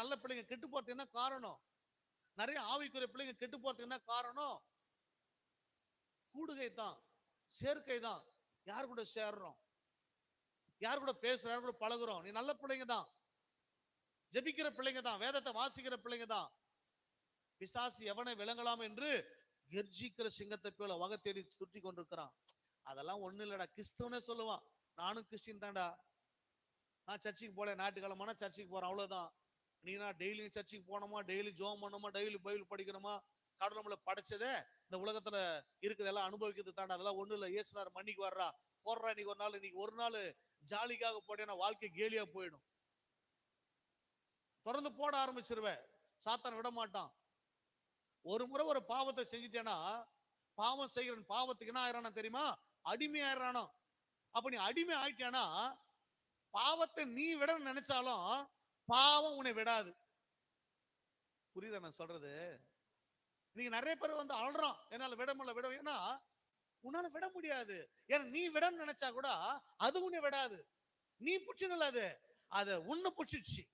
நல்ல பிள்ளைங்க கெட்டு போறதுக்கு என்ன காரணம்? நிறைய ஆவிக்குரிய பிள்ளைங்க கெட்டு போறதுக்கு என்ன காரணம்? கூடுகை தான் சேர்க்கை தான் யார் கூட சேர்றோம்? யார் கூட பேசுறோம்? யார் கூட பழகுறோம்? நீ நல்ல பிள்ளைங்க தான் ஜெபிக்கிற பிள்ளைங்க தான் வேதத்தை வாசிக்கிற பிள்ளைங்க தான் பிசாசு எவனை விளங்கலாம் என்று கெர்ஜிக்கிற சிங்கத்தை போல வகை தேடி சுற்றி கொண்டிருக்கிறான். அதெல்லாம் ஒண்ணு இல்லடா. கிறிஸ்துவனே சொல்லுவான். நானும் கிறிஸ்டின் தான்டா. நான் சர்ச்சுக்கு போல ஞாயிற்றுக்கிழமைனா சர்ச்சுக்கு போறேன். அவ்வளவுதான். நான் டெய்லியும் சர்ச்சுக்கு போனோமா டெய்லி ஜோம் பண்ணணுமா? டெய்லி பைபிள் படிக்கணுமா? கடவுள் நம்மளை படைச்சதே இந்த உலகத்துல இருக்குதெல்லாம் அனுபவிக்கிறது தாண்டா. அதெல்லாம் ஒண்ணு இல்ல. ஏசுனார் மன்னிக்கு வர்றா. போடுறா இன்னைக்கு ஒரு நாள். இன்னைக்கு ஒரு நாள் ஜாலிக்காக போட்டேன்னா வாழ்க்கை கேலியா போயிடும். தொடர்ந்து போட ஆரம்பிச்சிருவேன். சாத்தான் விட மாட்டான். ஒரு முறை ஒரு பாவத்தை செஞ்சுட்டேன்னா பாவம் செய்கிறன் பாவத்துக்கு என்ன ஆயிரானா தெரியுமா? அடிமை ஆயிரானோ அப்ப நீ அடிமை ஆயிட்டேனா பாவத்தை நீ விட நினைச்சாலும் பாவம் உன்னை விடாது. புரியுதா நான் சொல்றது? இன்னைக்கு நிறைய பேர் வந்து அழறோம். என்னால விட முடியல விட ஏன்னா உன்னால விட முடியாது. ஏன்னா நீ விடன்னு நினைச்சா கூட அது உன்னை விடாது. நீ புடிச்சுனல அது. அத உன்னை புடிச்சிடுச்சு